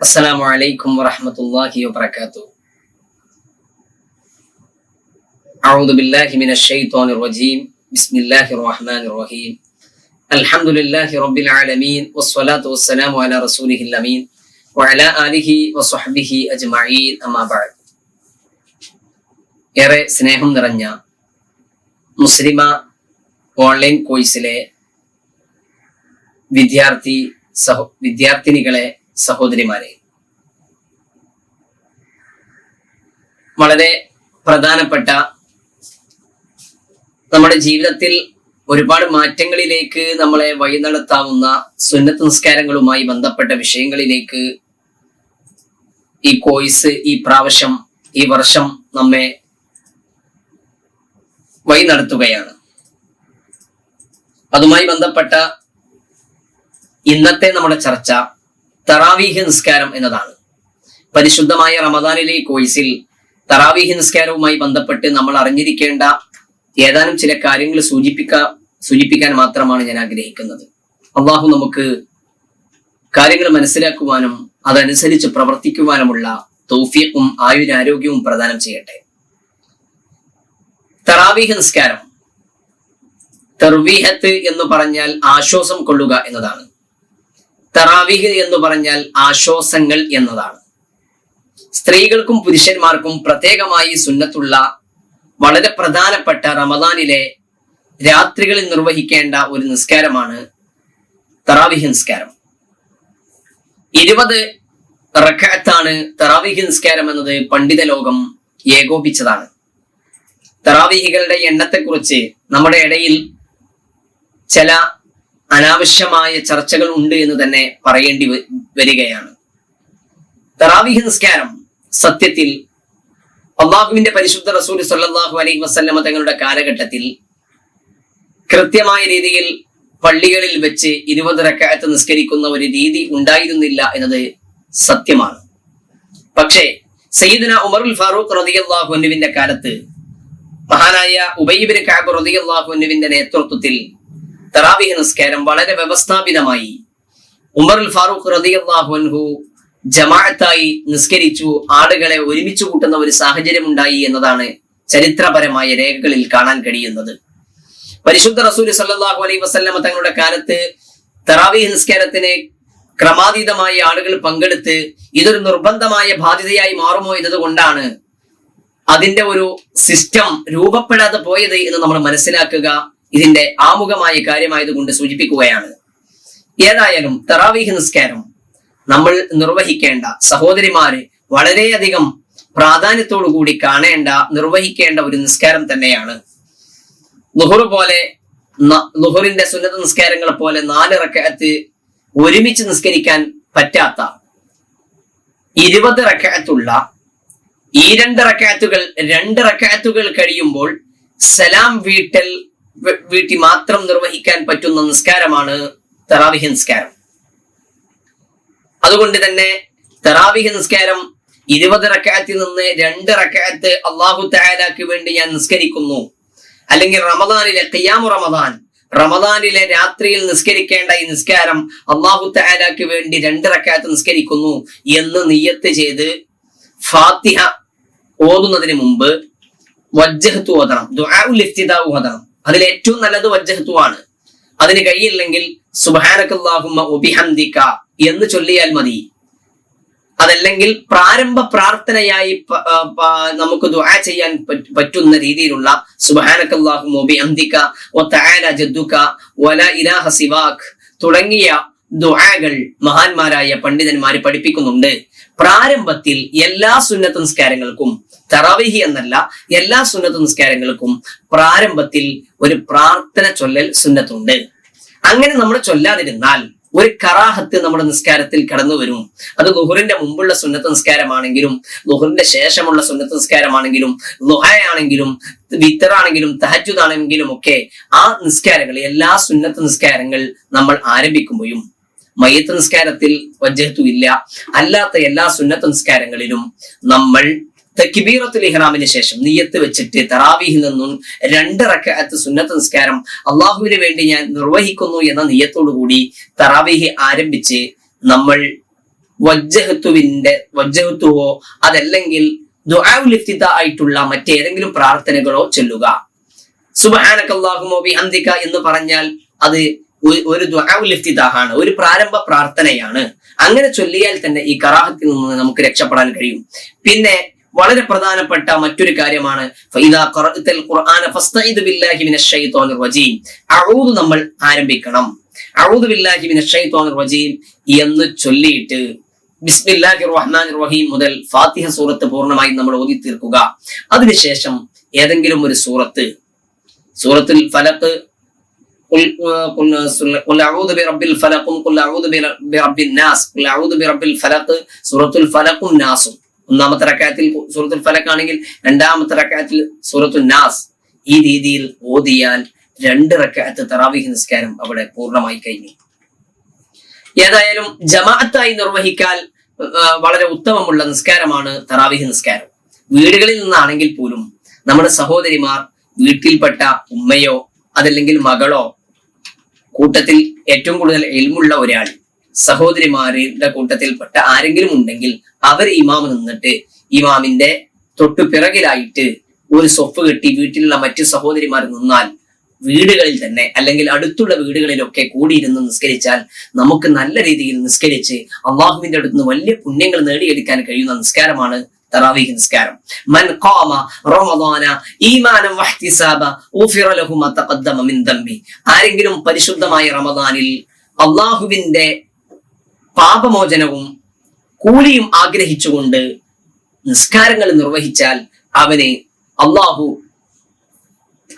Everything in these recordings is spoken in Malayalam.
അസ്സലാമു അലൈക്കും വറഹ്മത്തുള്ളാഹി വബറകാതുഹു അഊദു ബില്ലാഹി മിനശ് ശൈത്വാനിർ റജീം ബിസ്മില്ലാഹിർ റഹ്മാനിർ റഹീം അൽഹംദുലില്ലാഹി റബ്ബിൽ ആലമീൻ വസ്സലാത്തു വസ്സലാമു അലാ റസൂലിഹിൽ അമീൻ വഅലാ ആലിഹി വസ്വഹ്ബിഹി അജ്മഈൻ അമ്മാ ബഅദ് ഏറെ സ്നേഹം നിറഞ്ഞ മുസ്ലിമ ഓൺലൈൻ കോഴ്സിലെ വിദ്യാർത്ഥി സഹ വിദ്യാർത്ഥിനികളെ സഹോദരിമാരെ വളരെ പ്രധാനപ്പെട്ട നമ്മുടെ ജീവിതത്തിൽ ഒരുപാട് മാറ്റങ്ങളിലേക്ക് നമ്മളെ വഴി നടത്താവുന്ന സുന്നത്ത് നിസ്കാരങ്ങളുമായി ബന്ധപ്പെട്ട വിഷയങ്ങളിലേക്ക് ഈ കോഴ്സ് ഈ പ്രാവശ്യം ഈ വർഷം നമ്മെ വഴി നടത്തുകയാണ്. അതുമായി ബന്ധപ്പെട്ട ഇന്നത്തെ നമ്മുടെ ചർച്ച തറാവീഹ് നിസ്കാരം എന്നതാണ്. പരിശുദ്ധമായ റമദാനിലെ കോഴ്സിൽ തറാവീഹ് നിസ്കാരവുമായി ബന്ധപ്പെട്ട് നമ്മൾ അറിഞ്ഞിരിക്കേണ്ട ഏതാനും ചില കാര്യങ്ങൾ സൂചിപ്പിക്കാ സൂചിപ്പിക്കാൻ മാത്രമാണ് ഞാൻ ആഗ്രഹിക്കുന്നത്. അള്ളാഹു നമുക്ക് കാര്യങ്ങൾ മനസ്സിലാക്കുവാനും അതനുസരിച്ച് പ്രവർത്തിക്കുവാനുമുള്ള തൗഫീഖും ആയുരാരോഗ്യവും പ്രദാനം ചെയ്യട്ടെ. തറാവീഹ് നിസ്കാരം തെർവീഹത്ത് എന്ന് പറഞ്ഞാൽ ആശ്വാസം കൊള്ളുക എന്നതാണ്. തറാവിഹ് എന്ന് പറഞ്ഞാൽ ആശ്വാസങ്ങൾ എന്നതാണ്. സ്ത്രീകൾക്കും പുരുഷന്മാർക്കും പ്രത്യേകമായി സുന്നത്തുള്ള വളരെ പ്രധാനപ്പെട്ട റമദാനിലെ രാത്രികളിൽ നിർവഹിക്കേണ്ട ഒരു നിസ്കാരമാണ് തറാവിഹ് നിസ്കാരം. ഇരുപത് റക്കാത്താണ് തറാവിഹ് നിസ്കാരം എന്നത് പണ്ഡിത ലോകം ഏകോപിച്ചതാണ്. തറാവിഹികളുടെ എണ്ണത്തെക്കുറിച്ച് നമ്മുടെ ഇടയിൽ ചില അനാവശ്യമായ ചർച്ചകൾ ഉണ്ട് എന്ന് തന്നെ പറയേണ്ടി വരികയാണ്. തറാവിഹ് നിസ്കാരം സത്യത്തിൽ അള്ളാഹുവിന്റെ പരിശുദ്ധ റസൂൽ സല്ലാഹു അലൈഹി വസ്ല്ലമ തങ്ങളുടെ കാലഘട്ടത്തിൽ കൃത്യമായ രീതിയിൽ പള്ളികളിൽ വെച്ച് ഇരുപത് റക്കായത്ത് നിസ്കരിക്കുന്ന ഒരു രീതി ഉണ്ടായിരുന്നില്ല എന്നത് സത്യമാണ്. പക്ഷേ സയ്യിദന ഉമറുൽ ഫാറൂഖ് റതിയല്ലാഹുനുവിന്റെ കാലത്ത് മഹാനായ ഉബൈബിന് കാബ് റതിയല്ലാഹുനുവിന്റെ നേതൃത്വത്തിൽ തറാവിഹ് നിസ്കാരം വളരെ വ്യവസ്ഥാപിതമായി. ഉമറുൽ ഫാറൂഖ് റതിയല്ലാഹുൻഹു ജമാഅത്തായി നിസ്കരിച്ചു ആളുകളെ ഒരുമിച്ച് കൂട്ടുന്ന ഒരു സാഹചര്യം ഉണ്ടായി എന്നതാണ് ചരിത്രപരമായ രേഖകളിൽ കാണാൻ കഴിയുന്നത്. പരിശുദ്ധ റസൂൽ സല്ലാഹു അലൈ വസല്ലമ തങ്ങളുടെ കാലത്ത് തറാവീഹ് നിസ്കാരത്തിന് ക്രമാതീതമായി ആളുകൾ പങ്കെടുത്ത് ഇതൊരു നിർബന്ധമായ ബാധ്യതയായി മാറുമോ എന്നതുകൊണ്ടാണ് അതിന്റെ ഒരു സിസ്റ്റം രൂപപ്പെടാതെ പോയത് എന്ന് നമ്മൾ മനസ്സിലാക്കുക. ഇതിന്റെ ആമുഖമായ കാര്യമായതുകൊണ്ട് സൂചിപ്പിക്കുകയാണ്. ഏതായാലും തറാവീഹ് നിസ്കാരം നമ്മൾ നിർവഹിക്കേണ്ട സഹോദരിമാര് വളരെയധികം പ്രാധാന്യത്തോടു കൂടി കാണേണ്ട നിർവഹിക്കേണ്ട ഒരു നിസ്കാരം തന്നെയാണ്. ലുഹുർ പോലെ ലുഹുറിന്റെ സുന്നത നിസ്കാരങ്ങളെ പോലെ നാല് റക്കഅത്ത് ഒരുമിച്ച് നിസ്കരിക്കാൻ പറ്റാത്ത ഇരുപത് റക്കത്തുള്ള ഈ രണ്ട് റക്കാത്തുകൾ രണ്ട് റക്കാത്തുകൾ കഴിയുമ്പോൾ സലാം വീട്ടൽ വീട്ടി മാത്രം നിർവഹിക്കാൻ പറ്റുന്ന നിസ്കാരമാണ് തറാവിഹ് നിസ്കാരം. അതുകൊണ്ട് തന്നെ തറാവിഹ് നിസ്കാരം ഇരുപത് റക്കാത്തിൽ നിന്ന് രണ്ട് റക്കാത്ത് അള്ളാഹു തയ്യാറാക്കി വേണ്ടി ഞാൻ നിസ്കരിക്കുന്നു. അല്ലെങ്കിൽ റമദാനിലെ ഖിയാമു റമദാൻ റമദാനിലെ രാത്രിയിൽ നിസ്കരിക്കേണ്ട ഈ നിസ്കാരം അള്ളാഹു തയ്യാറാക്കി വേണ്ടി രണ്ട് റക്കാത്ത് നിസ്കരിക്കുന്നു എന്ന് നിയ്യത്ത് ചെയ്ത് ഫാത്തിഹ ഓതുന്നതിന് മുമ്പ് വജ്ജഹത്ത് ഓതണം ദുആഉൽ ഇഫ്തിദാഉ ഓതണം. അതിൽ ഏറ്റവും നല്ലത് വജ്ജഹത്വമാണ് അതിന് കഴിയില്ലെങ്കിൽ സുബാനക്കല്ലാഹുമ്മ എന്ന് ചൊല്ലിയാൽ മതി. അതല്ലെങ്കിൽ പ്രാരംഭ പ്രാർത്ഥനയായി നമുക്ക് ദുആ ചെയ്യാൻ പറ്റുന്ന രീതിയിലുള്ള സുബാനക്കല്ലാഹും ഒബിഹന്ദിക്ക ജദ്ദുക വല ഇലാഹ സിവാഖ് തുടങ്ങിയ ദുആകൾ മഹാന്മാരായ പണ്ഡിതന്മാർ പഠിപ്പിക്കുന്നുണ്ട്. പ്രാരംഭത്തിൽ എല്ലാ സുന്നത്ത് നിസ്കാരങ്ങൾക്കും തറാവിഹി എന്നല്ല എല്ലാ സുന്നത്ത് നിസ്കാരങ്ങൾക്കും പ്രാരംഭത്തിൽ ഒരു പ്രാർത്ഥന ചൊല്ലൽ സുന്നത്തുണ്ട്. അങ്ങനെ നമ്മൾ ചൊല്ലാതിരുന്നാൽ ഒരു കറാഹത്ത് നമ്മുടെ നിസ്കാരത്തിൽ കടന്നു വരും. അത് ലുഹുറിന്റെ മുമ്പുള്ള സുന്നത്ത് നിസ്കാരമാണെങ്കിലും ലുഹുറിന്റെ ശേഷമുള്ള സുന്നത്ത് നിസ്കാരമാണെങ്കിലും ലുഹയാണെങ്കിലും വിത്തറാണെങ്കിലും തഹജുദാണെങ്കിലും ഒക്കെ ആ നിസ്കാരങ്ങൾ എല്ലാ സുന്നത്ത് നിസ്കാരങ്ങൾ നമ്മൾ ആരംഭിക്കുമ്പോഴും മയ്യത്ത് നിസ്കാരത്തിൽ വജ്ജഹത്തു ഇല്ല അല്ലാത്ത എല്ലാ സുന്നത്ത് നിസ്കാരങ്ങളിലും നമ്മൾ തക്കിബീറത്തുൽ ഇഹ്റാമിന് ശേഷം നീയത്ത് വെച്ചിട്ട് തറാവീഹിൽ നിന്നും രണ്ട് റക്കാത്ത് സുന്നത്ത് നിസ്കാരം അള്ളാഹുവിന് വേണ്ടി ഞാൻ നിർവഹിക്കുന്നു എന്ന നീയത്തോടു കൂടി തറാവീഹി ആരംഭിച്ച് നമ്മൾ വജ്ജഹത്തുവിന്റെ വജ്ജഹത്തുവോ അതല്ലെങ്കിൽ ദുആഉൽ ഇഫ്തിത ആയിട്ടുള്ള മറ്റേതെങ്കിലും പ്രാർത്ഥനകളോ ചൊല്ലുക. സുബ്ഹാനകല്ലാഹുമ്മ ബിഹംദിക എന്ന് പറഞ്ഞാൽ അത് ഒരു ദ്വാവുലിഫ്തിദാഹാണ് ഒരു പ്രാരംഭ പ്രാർത്ഥനയാണ്. അങ്ങനെ ചൊല്ലിയാൽ തന്നെ ഈ കറാഹത്തിൽ നിന്ന് നമുക്ക് രക്ഷപ്പെടാൻ കഴിയും. പിന്നെ വളരെ പ്രധാനപ്പെട്ട മറ്റൊരു കാര്യമാണ് നമ്മൾ ആരംഭിക്കണം. എന്ന് ചൊല്ലിയിട്ട് റഹീം മുതൽ ഫാത്തിഹ സൂറത്ത് പൂർണമായും നമ്മൾ ഓതി തീർക്കുക. അതിനുശേഷം ഏതെങ്കിലും ഒരു സൂറത്ത് സൂറത്തുൽ ഫലത്ത് قل قل قل اعوذ برب الفلق قل اعوذ بر- برب الناس قل اعوذ برب الفلق സൂറത്തുൽ ഫലഖും നാസും ഒന്നാമത്തെ റക്കായത്തിൽ സൂറത്തുൽ ഫലക്ക് ആണെങ്കിൽ രണ്ടാമത്തെ റക്കായത്തിൽ സൂറത്തുൽ നാസ് ഈ രീതിയിൽ ഓതിയാൽ രണ്ട് റക്കായത്ത് തറാവിഹ് നിസ്കാരം അവിടെ പൂർണ്ണമായി കഴിഞ്ഞു ഏതായാലും ജമാഅത്തായി നിർവഹിക്കാൻ ആ, വളരെ ഉത്തമമുള്ള നിസ്കാരമാണ് തറാവിഹ് നിസ്കാരം വീടുകളിൽ നിന്നാണെങ്കിൽ പോലും നമ്മുടെ സഹോദരിമാർ വീട്ടിൽപ്പെട്ട ഉമ്മയോ അതല്ലെങ്കിൽ മകളോ കൂട്ടത്തിൽ ഏറ്റവും കൂടുതൽ എൽമുള്ള ഒരാൾ സഹോദരിമാരുടെ കൂട്ടത്തിൽപ്പെട്ട ആരെങ്കിലും ഉണ്ടെങ്കിൽ അവർ ഇമാം നിന്നിട്ട് ഇമാമിന്റെ തൊട്ടു പിറകിലായിട്ട് ഒരു സ്വപ്പ് കെട്ടി വീട്ടിലുള്ള മറ്റു സഹോദരിമാർ നിന്നാൽ വീടുകളിൽ തന്നെ അല്ലെങ്കിൽ അടുത്തുള്ള വീടുകളിലൊക്കെ കൂടിയിരുന്ന് നിസ്കരിച്ചാൽ നമുക്ക് നല്ല രീതിയിൽ നിസ്കരിച്ച് അള്ളാഹുവിന്റെ അടുത്ത് നിന്ന് വലിയ പുണ്യങ്ങൾ നേടിയെടുക്കാൻ കഴിയുന്ന നിസ്കാരമാണ് തറാവീഹ് നിസ്കാരം. മൻ ഖാമ റമദാന ഈമാനം വഹ്തിസാബ ഉഫിറ ലഹു തഖദ്ദമ മിൻ ദംബി. ആരെങ്കിലും പരിശുദ്ധമായ റമദാനിൽ അള്ളാഹുവിന്റെ പാപമോചനവും കൂലിയും ആഗ്രഹിച്ചുകൊണ്ട് നിസ്കാരങ്ങൾ നിർവഹിച്ചാൽ അവനെ അള്ളാഹു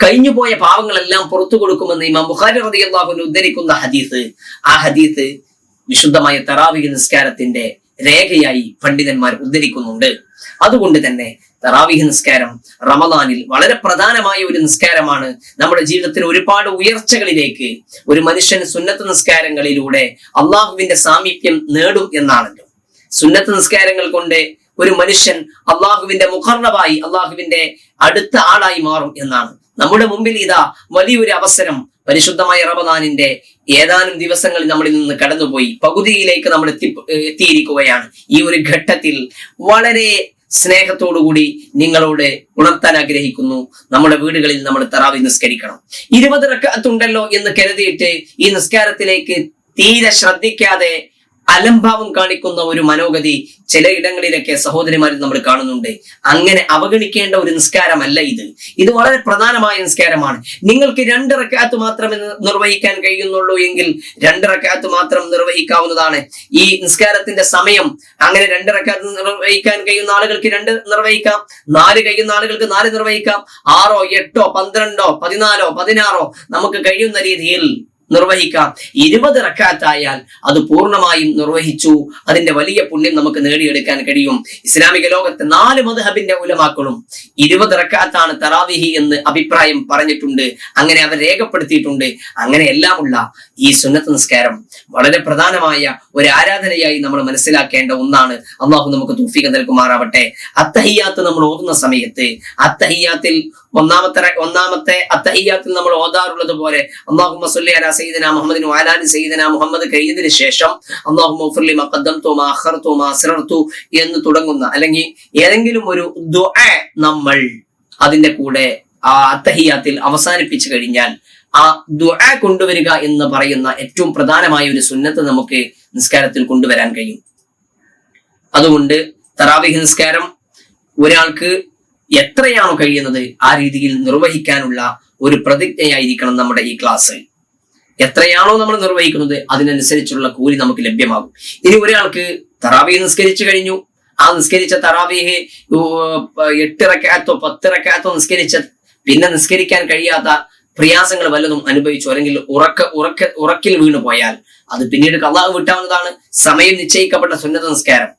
കഴിഞ്ഞുപോയ പാവങ്ങളെല്ലാം പുറത്തു കൊടുക്കുമെന്ന് ഇമാം ബുഖാരി റതി അള്ളാഹുവിന് ഉദ്ധരിക്കുന്ന ഹദീസ്. ആ ഹദീസ് വിശുദ്ധമായ തറാവിക നിസ്കാരത്തിന്റെ രേഖയായി പണ്ഡിതന്മാർ ഉദ്ധരിക്കുന്നുണ്ട്. അതുകൊണ്ട് തന്നെ തറാവിഹ് നിസ്കാരം റമദാനിൽ വളരെ പ്രധാനമായ ഒരു നിസ്കാരമാണ്. നമ്മുടെ ജീവിതത്തിൽ ഒരുപാട് ഉയർച്ചകളിലേക്ക് ഒരു മനുഷ്യൻ സുന്നത്ത് നിസ്കാരങ്ങളിലൂടെ അള്ളാഹുവിന്റെ സാമീപ്യം നേടും എന്നാണല്ലോ. സുന്നത്ത് നിസ്കാരങ്ങൾ കൊണ്ട് ഒരു മനുഷ്യൻ അള്ളാഹുവിന്റെ മുഖർണവായി അള്ളാഹുവിന്റെ അടുത്ത ആളായി മാറും എന്നാണ്. നമ്മുടെ മുമ്പിൽ ഇതാ വലിയൊരു അവസരം പരിശുദ്ധമായ റമദാനിന്റെ ഏതാനും ദിവസങ്ങളിൽ നമ്മളിൽ നിന്ന് കടന്നുപോയി പകുതിയിലേക്ക് നമ്മൾ എത്തി എത്തിയിരിക്കുകയാണ്. ഈ ഒരു ഘട്ടത്തിൽ വളരെ സ്നേഹത്തോടുകൂടി നിങ്ങളോട് ഉണർത്താൻ ആഗ്രഹിക്കുന്നു. നമ്മുടെ വീടുകളിൽ നമ്മൾ തറാവി നിസ്കരിക്കണം. ഇരുപത് റക്കത്തുണ്ടല്ലോ എന്ന് കരുതിയിട്ട് ഈ നിസ്കാരത്തിലേക്ക് തീരെ ശ്രദ്ധിക്കാതെ അലംഭാവം കാണിക്കുന്ന ഒരു മനോഗതി ചിലയിടങ്ങളിലൊക്കെ സഹോദരിമാരും നമ്മൾ കാണുന്നുണ്ട്. അങ്ങനെ അവഗണിക്കേണ്ട ഒരു നിസ്കാരമല്ല ഇത്. ഇത് വളരെ പ്രധാനമായ നിസ്കാരമാണ്. നിങ്ങൾക്ക് രണ്ട് റക്കാത്ത് മാത്രമേ നിർവഹിക്കാൻ കഴിയുന്നുള്ളൂ എങ്കിൽ രണ്ട് റക്കാത്ത് മാത്രം നിർവഹിക്കാവുന്നതാണ്. ഈ നിസ്കാരത്തിന്റെ സമയം അങ്ങനെ രണ്ട് റക്കാത്ത് നിർവഹിക്കാൻ കഴിയുന്ന ആളുകൾക്ക് രണ്ട് നിർവഹിക്കാം നാല് കഴിയുന്ന ആളുകൾക്ക് നാല് നിർവഹിക്കാം ആറോ എട്ടോ പന്ത്രണ്ടോ പതിനാലോ പതിനാറോ നമുക്ക് കഴിയുന്ന രീതിയിൽ നിർവഹിക്കാം. ഇരുപത് റക്കാത്തായാൽ അത് പൂർണമായും നിർവഹിച്ചു. അതിന്റെ വലിയ പുണ്യം നമുക്ക് നേടിയെടുക്കാൻ കഴിയും. ഇസ്ലാമിക ലോകത്തെ നാല് മദ്ഹബിന്റെ ഉലമാക്കളും ഇരുപത് റക്കാത്താണ് തറാവിഹി എന്ന് അഭിപ്രായം പറഞ്ഞിട്ടുണ്ട്. അങ്ങനെ അവർ രേഖപ്പെടുത്തിയിട്ടുണ്ട്. അങ്ങനെയെല്ലാമുള്ള ഈ സുന്നത്ത് നിസ്കാരം വളരെ പ്രധാനമായ ഒരു ആരാധനയായി നമ്മൾ മനസ്സിലാക്കേണ്ട ഒന്നാണ്. അള്ളാഹു നമുക്ക് തൂഫിക നൽകുമാറാവട്ടെ. അത്തഹിയാത്ത് നമ്മൾ ഓതുന്ന സമയത്ത് അത്തഹിയാത്തിൽ ഒന്നാമത്തെ ഒന്നാമത്തെ അത്തഹിയാത്തിൽ നമ്മൾ ഓതാറുള്ളത് പോലെ അള്ളാഹു മസുല്ലി അല സയ്യിദന മുഹമ്മദിന് വാലാലി സയ്യിദന മുഹമ്മദ് കഴിഞ്ഞതിന് ശേഷം അള്ളാഹു മുഫർലി മഖദ്ദംതു മാ അഖർതു മാ അസ്റർതു എന്ന് തുടങ്ങുന്ന അല്ലെങ്കിൽ ഏതെങ്കിലും ഒരു ദുആ നമ്മൾ അതിന്റെ കൂടെ ആ അത്തഹിയാത്തിൽ അവസാനിപ്പിച്ചു കഴിഞ്ഞാൽ ആ ദുആ കൊണ്ടുവരിക എന്ന് പറയുന്ന ഏറ്റവും പ്രധാനമായ ഒരു സുന്നത്ത് നമുക്ക് നിസ്കാരത്തിൽ കൊണ്ടുവരാൻ കഴിയും. അതുകൊണ്ട് തറാവിഹ് നിസ്കാരം ഒരാൾക്ക് എത്രയാണോ കഴിയുന്നത് ആ രീതിയിൽ നിർവഹിക്കാനുള്ള ഒരു പ്രതിജ്ഞയായിരിക്കണം നമ്മുടെ ഈ ക്ലാസ് എത്രയാണോ നമ്മൾ നിർവഹിക്കുന്നത് അതിനനുസരിച്ചുള്ള കൂലി നമുക്ക് ലഭ്യമാകും. ഇനി ഒരാൾക്ക് തറാവീഹ് നിസ്കരിച്ചു കഴിഞ്ഞു. ആ നിസ്കരിച്ച തറാവീഹ് എട്ടിറക്കാത്തോ പത്തിറക്കാത്തോ പത്ത് റക്കാത്തോ നിസ്കരിച്ച പിന്നെ നിസ്കരിക്കാൻ കഴിയാത്ത പ്രയാസങ്ങൾ വല്ലതും അനുഭവിച്ചു അല്ലെങ്കിൽ ഉറക്ക ഉറക്ക ഉറക്കിൽ വീണു പോയാൽ അത് പിന്നീട് കള്ളാവ് വിട്ടാവുന്നതാണ് സമയം നിശ്ചയിക്കപ്പെട്ട സുന്നത നിസ്കാരം.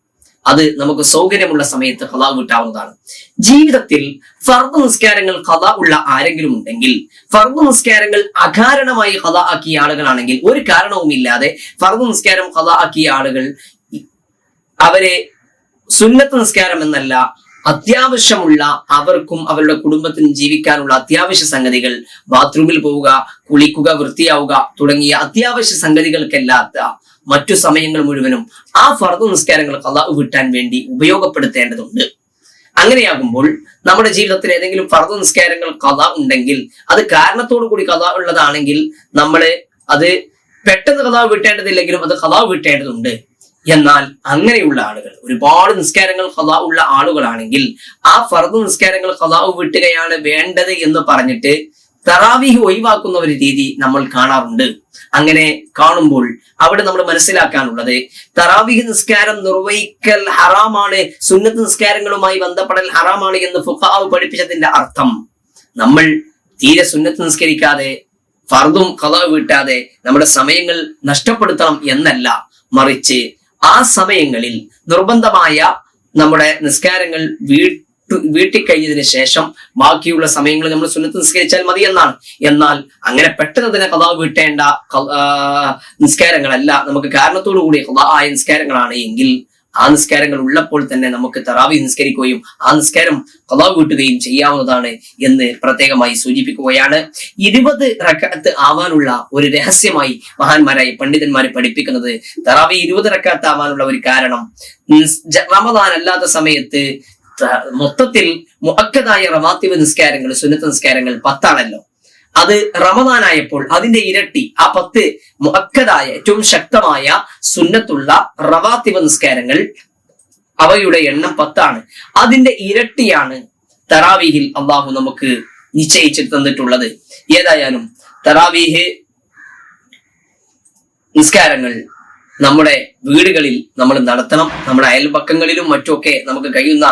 അത് നമുക്ക് സൗകര്യമുള്ള സമയത്ത് കഥ വിട്ടാവുന്നതാണ്. ജീവിതത്തിൽ ഫർദ് നിസ്കാരങ്ങൾ കഥ ഉള്ള ആരെങ്കിലും ഉണ്ടെങ്കിൽ ഫർദ് നിസ്കാരങ്ങൾ അകാരണമായി കഥ ആക്കിയ ആളുകളാണെങ്കിൽ ഒരു കാരണവുമില്ലാതെ ഫർദ് നിസ്കാരം കഥ ആക്കിയ ആളുകൾ അവരെ സുന്നത്ത് നിസ്കാരം എന്നല്ല അത്യാവശ്യമുള്ള അവർക്കും അവരുടെ കുടുംബത്തിനും ജീവിക്കാനുള്ള അത്യാവശ്യ സംഗതികൾ ബാത്റൂമിൽ പോവുക കുളിക്കുക വൃത്തിയാവുക തുടങ്ങിയ അത്യാവശ്യ സംഗതികൾക്കല്ലാത്ത മറ്റു സമയങ്ങൾ മുഴുവനും ആ ഫർദ് നിസ്കാരങ്ങൾ കലാ കിട്ടാൻ വേണ്ടി ഉപയോഗപ്പെടുത്തേണ്ടതുണ്ട്. അങ്ങനെയാകുമ്പോൾ നമ്മുടെ ജീവിതത്തിൽ ഏതെങ്കിലും ഫർദ് നിസ്കാരങ്ങൾ കഥ ഉണ്ടെങ്കിൽ അത് കാരണത്തോടു കൂടി കഥ ഉള്ളതാണെങ്കിൽ നമ്മൾ അത് പെട്ടെന്ന് കഥ വിട്ടേണ്ടതില്ലെങ്കിലും അത് കഥ വിട്ടേണ്ടതുണ്ട്. എന്നാൽ അങ്ങനെയുള്ള ആളുകൾ ഒരുപാട് നിസ്കാരങ്ങൾ ഹലാ ഉള്ള ആളുകളാണെങ്കിൽ ആ ഫർദ് നിസ്കാരങ്ങൾ ഹലാവ് വിട്ടുകയാണ് വേണ്ടത് എന്ന് പറഞ്ഞിട്ട് തറാവിഹ് ഒഴിവാക്കുന്ന ഒരു രീതി നമ്മൾ കാണാറുണ്ട്. അങ്ങനെ കാണുമ്പോൾ അവിടെ നമ്മൾ മനസ്സിലാക്കാനുള്ളത് തറാവിഹ് നിസ്കാരം നിർവഹിക്കൽ ഹറാമാണ് സുന്നത്ത് നിസ്കാരങ്ങളുമായി ബന്ധപ്പെടൽ ഹറാമാണ് എന്ന് ഫുഹാവ് പഠിപ്പിച്ചതിന്റെ അർത്ഥം നമ്മൾ തീരെ സുന്നത്ത് നിസ്കരിക്കാതെ ഫർദും കഥ വീട്ടാതെ നമ്മുടെ സമയങ്ങൾ നഷ്ടപ്പെടുത്തണം എന്നല്ല. മറിച്ച് ആ സമയങ്ങളിൽ നിർബന്ധമായ നമ്മുടെ നിസ്കാരങ്ങൾ വീട്ടു വീട്ടിക്കഴിഞ്ഞതിന് ശേഷം ബാക്കിയുള്ള സമയങ്ങൾ നമ്മൾ സുന്നത്ത് നിസ്കരിച്ചാൽ മതി എന്നാണ്. എന്നാൽ അങ്ങനെ പെട്ടെന്ന് തന്നെ കഥാവ് വീട്ടേണ്ട നിസ്കാരങ്ങളല്ല. നമുക്ക് കാരണത്തോടു കൂടി കഥാ ആയ നിസ്കാരങ്ങളാണ് എങ്കിൽ ആ നിസ്കാരങ്ങൾ ഉള്ളപ്പോൾ തന്നെ നമുക്ക് തറാവി നിസ്കരിക്കുകയും ആ നിസ്കാരം കഥാ വീട്ടുകയും ചെയ്യാവുന്നതാണ് എന്ന് പ്രത്യേകമായി സൂചിപ്പിക്കുകയാണ്. ഇരുപത് റക്കാത്ത് ആവാനുള്ള ഒരു രഹസ്യമായി മഹാന്മാരായ പണ്ഡിതന്മാരെ പഠിപ്പിക്കുന്നത് തറാവി ഇരുപത് റക്കാത്ത് ആവാനുള്ള ഒരു കാരണം റമദാൻ അല്ലാത്ത സമയത്ത് മൊത്തത്തിൽ മുഹക്കതായ റവാത്തിബ് നിസ്കാരങ്ങൾ സുന്നത്ത് നിസ്കാരങ്ങൾ പത്താണല്ലോ. അത് റമദാനായപ്പോൾ അതിന്റെ ഇരട്ടി ആ പത്ത് മുഅക്കദായ ഏറ്റവും ശക്തമായ സുന്നത്തുള്ള റവാത്തിവ നിസ്കാരങ്ങൾ അവയുടെ എണ്ണം പത്താണ്. അതിന്റെ ഇരട്ടിയാണ് തറാവീഹിൽ അള്ളാഹു നമുക്ക് നിശ്ചയിച്ചു തന്നിട്ടുള്ളത്. ഏതായാലും തറാവീഹ് നിസ്കാരങ്ങൾ നമ്മുടെ വീടുകളിൽ നമ്മൾ നടത്തണം. നമ്മുടെ അയൽപക്കങ്ങളിലും മറ്റുമൊക്കെ നമുക്ക് കഴിയുന്ന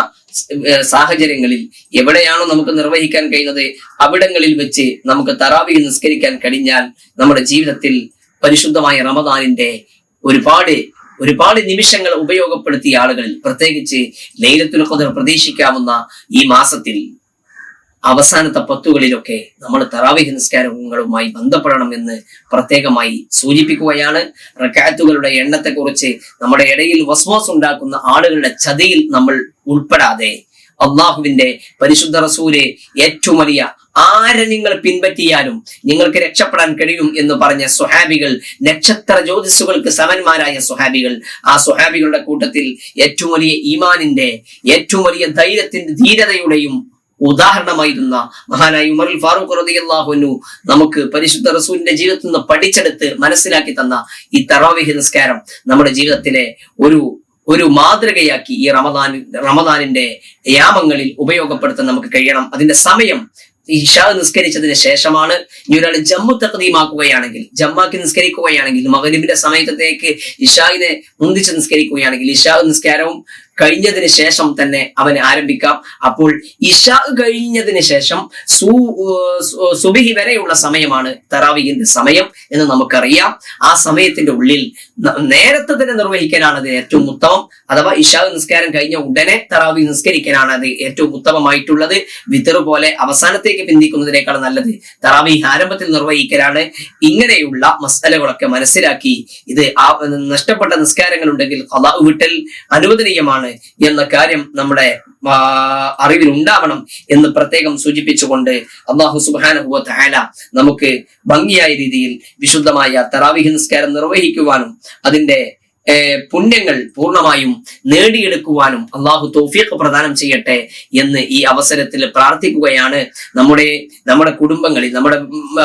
സാഹചര്യങ്ങളിൽ എവിടെയാണോ നമുക്ക് നിർവഹിക്കാൻ കഴിയുന്നത് അവിടങ്ങളിൽ വെച്ച് നമുക്ക് തറാവി നിസ്കരിക്കാൻ കഴിഞ്ഞാൽ നമ്മുടെ ജീവിതത്തിൽ പരിശുദ്ധമായ റമദാനിന്റെ ഒരുപാട് ഒരുപാട് നിമിഷങ്ങൾ ഉപയോഗപ്പെടുത്തിയ ആളുകളിൽ പ്രത്യേകിച്ച് ലൈലത്തുൽ ഖദർ പ്രതീക്ഷിക്കാവുന്ന ഈ മാസത്തിൽ അവസാനത്തെ പത്തുകളിലൊക്കെ നമ്മൾ തറാവിഹ് നിസ്കാരങ്ങളുമായി ബന്ധപ്പെടണം എന്ന് പ്രത്യേകമായി സൂചിപ്പിക്കുകയാണ്. റക്കാത്തുകളുടെ എണ്ണത്തെക്കുറിച്ച് നമ്മുടെ ഇടയിൽ വസ്വാസ് ഉണ്ടാക്കുന്ന ആളുകളുടെ ചതിയിൽ നമ്മൾ ഉൾപ്പെടാതെ അള്ളാഹുവിന്റെ പരിശുദ്ധ റസൂലെ ഏറ്റവും വലിയ ആരെ നിങ്ങൾ പിൻപറ്റിയാലും നിങ്ങൾക്ക് രക്ഷപ്പെടാൻ കഴിയും എന്ന് പറഞ്ഞ സുഹാബികൾ നക്ഷത്ര ജ്യോതിസുകൾക്ക് സമന്മാരായ സുഹാബികൾ ആ സുഹാബികളുടെ കൂട്ടത്തിൽ ഏറ്റവും വലിയ ഈമാനിന്റെ ഏറ്റവും വലിയ ധൈര്യത്തിന്റെ ധീരതയുടെയും ഉദാഹരണമായിരുന്ന മഹാനായ ഉമർ ഫാറൂഖ് റളിയല്ലാഹുവിനു നമുക്ക് പരിശുദ്ധ റസൂലിന്റെ ജീവിതത്തിൽ നിന്ന് പഠിച്ചെടുത്ത് മനസ്സിലാക്കി തന്ന ഈ തറാവിഹ് നിസ്കാരം നമ്മുടെ ജീവിതത്തിലെ ഒരു ഒരു മാതൃകയാക്കി ഈ റമദാൻ റമദാനിന്റെ യാമങ്ങളിൽ ഉപയോഗപ്പെടുത്താൻ നമുക്ക് കഴിയണം. അതിന്റെ സമയം ഇഷാ നിസ്കരിച്ചതിന് ശേഷമാണ്. ഇനി ഒരാൾ ജമ്മു തക്കതീമാക്കുകയാണെങ്കിൽ ജമ്മാക്കി നിസ്കരിക്കുകയാണെങ്കിൽ മകരിബിന്റെ സമയത്തേക്ക് ഇഷായിനെ മുന്തിച്ച് നിസ്കരിക്കുകയാണെങ്കിൽ ഇഷാ നിസ്കാരവും കഴിഞ്ഞതിന് ശേഷം തന്നെ അവന് ആരംഭിക്കാം. അപ്പോൾ ഇഷ കഴിഞ്ഞതിന് ശേഷം സു സുബിഹി വരെയുള്ള സമയമാണ് തറാവിഹിന്റെ സമയം എന്ന് നമുക്കറിയാം. ആ സമയത്തിന്റെ ഉള്ളിൽ നേരത്തെ തന്നെ നിർവഹിക്കാനാണ് അത് ഏറ്റവും ഉത്തമം. അഥവാ ഇഷ നിസ്കാരം കഴിഞ്ഞ ഉടനെ തറാവി നിസ്കരിക്കാനാണ് അത് ഏറ്റവും ഉത്തമമായിട്ടുള്ളത്. വിത്തർ പോലെ അവസാനത്തേക്ക് പിന്തിക്കുന്നതിനേക്കാൾ നല്ലത് തറാവി ആരംഭത്തിൽ നിർവഹിക്കലാണ്. ഇങ്ങനെയുള്ള മസലകളൊക്കെ മനസ്സിലാക്കി ഇത് നഷ്ടപ്പെട്ട നിസ്കാരങ്ങൾ ഉണ്ടെങ്കിൽ വിട്ടൽ അനുവദനീയമാണ്. എന്ന കാര്യം നമ്മുടെ അറിവിൽ ഉണ്ടാവണം എന്ന് പ്രത്യേകം സൂചിപ്പിച്ചുകൊണ്ട് അള്ളാഹു സുബാനുഭവ നമുക്ക് ഭംഗിയായ രീതിയിൽ വിശുദ്ധമായ തറാവിഹ് നിസ്കാരം നിർവഹിക്കുവാനും അതിന്റെ പുണ്യങ്ങൾ പൂർണമായും നേടിയെടുക്കുവാനും അള്ളാഹു തൗഫീഖ് പ്രദാനം ചെയ്യട്ടെ എന്ന് ഈ അവസരത്തിൽ പ്രാർത്ഥിക്കുകയാണ് നമ്മുടെ നമ്മുടെ കുടുംബങ്ങളിൽ നമ്മുടെ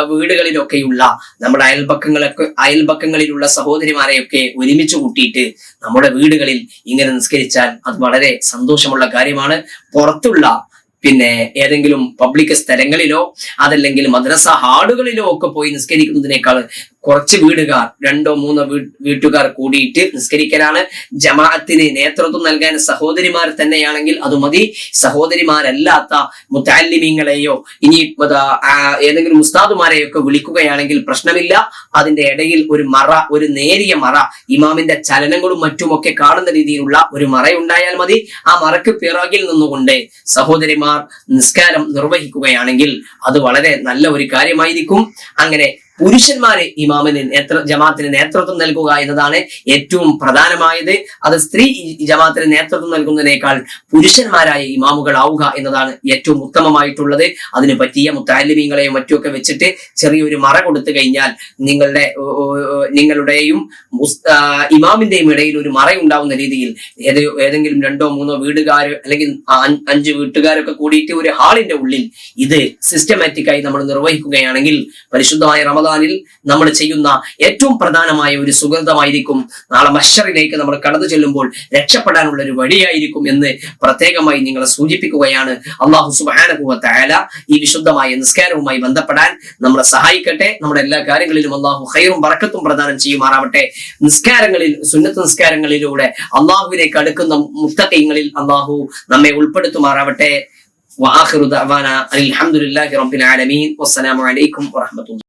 വീടുകളിലൊക്കെയുള്ള നമ്മുടെ അയൽപക്കങ്ങളൊക്കെ അയൽപക്കങ്ങളിലുള്ള സഹോദരിമാരെയൊക്കെ ഒരുമിച്ച് കൂട്ടിയിട്ട് നമ്മുടെ വീടുകളിൽ ഇങ്ങനെ നിസ്കരിച്ചാൽ അത് വളരെ സന്തോഷമുള്ള കാര്യമാണ്. പുറത്തുള്ള പിന്നെ ഏതെങ്കിലും പബ്ലിക് സ്ഥലങ്ങളിലോ അതല്ലെങ്കിൽ മദ്രസ ഹാളുകളിലോ ഒക്കെ പോയി നിസ്കരിക്കുന്നതിനേക്കാൾ കുറച്ച് വീടുകാർ രണ്ടോ മൂന്നോ വീട്ടുകാർ കൂടിയിട്ട് നിസ്കരിക്കലാണ്. ജമാഅത്തിന് നേതൃത്വം നൽകാൻ സഹോദരിമാർ തന്നെയാണെങ്കിൽ അത് മതി. സഹോദരിമാരല്ലാത്ത മുത്താലിമീങ്ങളെയോ ഇനി ഏതെങ്കിലും ഉസ്താദുമാരെയോ ഒക്കെ വിളിക്കുകയാണെങ്കിൽ പ്രശ്നമില്ല. അതിന്റെ ഇടയിൽ ഒരു മറ ഒരു നേരിയ മറ ഇമാമിന്റെ ചലനങ്ങളും മറ്റുമൊക്കെ കാണുന്ന രീതിയിലുള്ള ഒരു മറയുണ്ടായാൽ മതി. ആ മറക്ക് പിറകിൽ നിന്നുകൊണ്ട് സഹോദരിമാർ നിസ്കാരം നിർവഹിക്കുകയാണെങ്കിൽ അത് വളരെ നല്ല ഒരു കാര്യമായിരിക്കും. അങ്ങനെ പുരുഷന്മാരെ ഇമാമിന് നേതൃ ജമാത്തിന് നേതൃത്വം നൽകുക എന്നതാണ് ഏറ്റവും പ്രധാനമായത്. അത് സ്ത്രീ ജമാത്തിന് നേതൃത്വം നൽകുന്നതിനേക്കാൾ പുരുഷന്മാരായ ഇമാമുകൾ ആവുക എന്നതാണ് ഏറ്റവും ഉത്തമമായിട്ടുള്ളത്. അതിന് പറ്റിയ മുത്താലിമീങ്ങളെയും മറ്റുമൊക്കെ വെച്ചിട്ട് ചെറിയൊരു മറ കൊടുത്തു കഴിഞ്ഞാൽ നിങ്ങളുടെ നിങ്ങളുടെയും ഇമാമിന്റെയും ഇടയിൽ ഒരു മറയുണ്ടാവുന്ന രീതിയിൽ ഏത് ഏതെങ്കിലും രണ്ടോ മൂന്നോ വീടുകാർ അല്ലെങ്കിൽ അഞ്ച് വീട്ടുകാരൊക്കെ കൂടിയിട്ട് ഒരു ഹാളിന്റെ ഉള്ളിൽ ഇത് സിസ്റ്റമാറ്റിക്കായി നമ്മൾ നിർവഹിക്കുകയാണെങ്കിൽ പരിശുദ്ധമായ റമദാനിൽ നമ്മൾ ചെയ്യുന്ന ഏറ്റവും പ്രധാനമായ ഒരു സുഗന്ധമായിരിക്കും നാളെ മഷറിലേക്ക് നമ്മൾ കടന്നു ചെല്ലുമ്പോൾ രക്ഷപ്പെടാനുള്ള ഒരു വഴിയായിരിക്കും എന്ന് പ്രത്യേകമായി നിങ്ങളെ സൂചിപ്പിക്കുകയാണ്. അള്ളാഹു സുബാനുഭവത്തായാല ഈ വിശുദ്ധമായ നിസ്കാരവുമായി ബന്ധപ്പെടാൻ നമ്മളെ സഹായിക്കട്ടെ. നമ്മുടെ എല്ലാ കാര്യങ്ങളിലും അള്ളാഹു ഹൈറും വറക്കത്തും പ്രദാനം ചെയ്യുമാറാവട്ടെ. നിസ്കാരങ്ങളിൽ സുന്നത്ത് നിസ്കാരങ്ങളിലൂടെ അള്ളാഹുവിനേക്ക് അടുക്കുന്ന മുക്തകയങ്ങളിൽ അള്ളാഹു നമ്മെ ഉൾപ്പെടുത്തുമാറാവട്ടെ. വാഹുദാന അലഹമുല്ലാഹി റബ്ബിൽ ആലമീൻ. വസ്സലാമലൈക്കും വറഹമത്തുള്ള